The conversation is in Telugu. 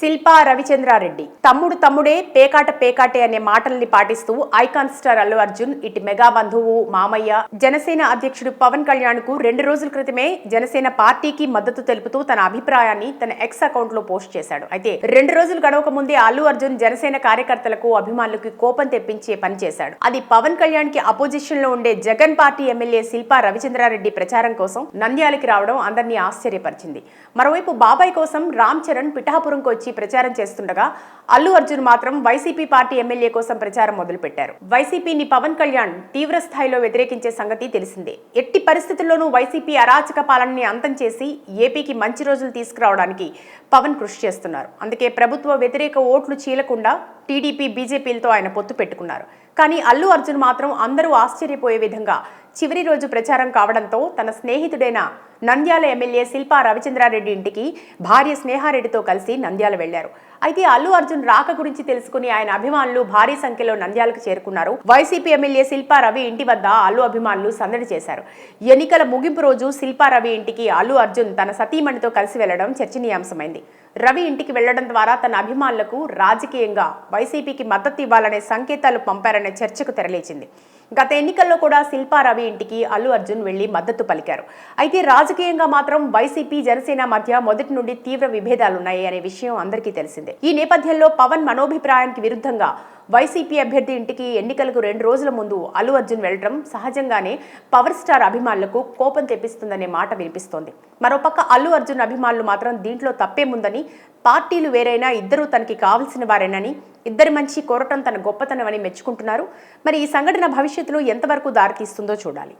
శిల్పా రవిచంద్రారెడ్డి. తమ్ముడు తమ్ముడే పేకాట పేకాటే అనే మాటల్ని పాటిస్తూ ఐకాన్ స్టార్ అల్లు అర్జున్ ఇటు మెగా బంధువు మామయ్య జనసేన అధ్యక్షుడు పవన్ కళ్యాణ్కు రెండు రోజుల క్రితమే జనసేన పార్టీకి మద్దతు తెలుపుతూ తన అభిప్రాయాన్ని తన ఎక్స్ అకౌంట్లో పోస్ట్ చేశాడు. అయితే రెండు రోజులు గడవక ముందే అల్లు అర్జున్ జనసేన కార్యకర్తలకు అభిమానులకు కోపం తెప్పించే పని చేశాడు. అది పవన్ కళ్యాణ్కి అపోజిషన్లో ఉండే జగన్ పార్టీ ఎమ్మెల్యే శిల్పా రవిచంద్రారెడ్డి ప్రచారం కోసం నంద్యాలకి రావడం అందరినీ ఆశ్చర్యపరిచింది. మరోవైపు బాబాయ్ కోసం రామ్ చరణ్ పిఠాపురంకు వచ్చి ప్రచారం చేస్తుండగా అల్లు అర్జున్ మాత్రం వైసీపీ పార్టీ ఎమ్మెల్యే కోసం ప్రచారం మొదలుపెట్టారు. వైసీపీని పవన్ కళ్యాణ్ తీవ్ర స్థాయిలో వ్యతిరేకించే సంగతి తెలిసిందే. ఎట్టి పరిస్థితుల్లోనూ వైసీపీ అరాచక పాలనని అంతం చేసి ఏపీకి మంచి రోజులు తీసుకురావడానికి పవన్ కృషి చేస్తున్నారు. అందుకే ప్రభుత్వ వ్యతిరేక ఓట్లు చీలకుండా టీడీపీ బీజేపీలతో ఆయన పొత్తు పెట్టుకున్నారు. కానీ అల్లు అర్జున్ మాత్రం అందరూ ఆశ్చర్యపోయే విధంగా చివరి రోజు ప్రచారం కావడంతో తన స్నేహితుడైన నంద్యాల ఎమ్మెల్యే శిల్పా రవిచంద్రారెడ్డి ఇంటికి భార్య స్నేహారెడ్డితో కలిసి నంద్యాల వెళ్ళారు అయితే అల్లు అర్జున్ రాక గురించి తెలుసుకుని ఆయన అభిమానులు భారీ సంఖ్యలో నంద్యాలకు చేరుకున్నారు. వైసీపీ ఎమ్మెల్యే శిల్పారవి ఇంటి వద్ద అల్లు అభిమానులు సందడి చేశారు. ఎన్నికల ముగింపు రోజు శిల్పా రవి ఇంటికి అల్లు అర్జున్ తన సతీమణితో కలిసి వెళ్ళడం చర్చనీయాంశమైంది. రవి ఇంటికి వెళ్ళడం ద్వారా తన అభిమానులకు రాజకీయంగా వైసీపీకి మద్దతు ఇవ్వాలనే సంకేతాలు పంపారనే చర్చకు తెరలేచింది. గత ఎన్నికల్లో కూడా శిల్పారవి ఇంటికి అల్లు అర్జున్ వెళ్ళి మద్దతు పలికారు. అయితే రాజకీయంగా మాత్రం వైసీపీ జనసేన మధ్య మొదటి నుండి తీవ్ర విభేదాలున్నాయి అనే విషయం అందరికీ తెలిసిందే. ఈ నేపథ్యంలో పవన్ మనోభిప్రాయానికి విరుద్ధంగా వైసీపీ అభ్యర్థి ఇంటికి ఎన్నికలకు రెండు రోజుల ముందు అల్లు అర్జున్ వెళ్ళడం సహజంగానే పవర్ స్టార్ అభిమానులకు కోపం తెప్పిస్తుందనే మాట వినిపిస్తోంది. మరోపక్క అల్లు అర్జున్ అభిమానులు మాత్రం దీంట్లో తప్పేముందని పార్టీలు వేరైనా ఇద్దరూ తనకి కావలసిన వారేనని ఇద్దరి మంచి కోరటం తన గొప్పతనమని మెచ్చుకుంటున్నారు. మరి ఈ సంఘటన భవిష్యత్తులో ఎంతవరకు దారితీస్తుందో చూడాలి.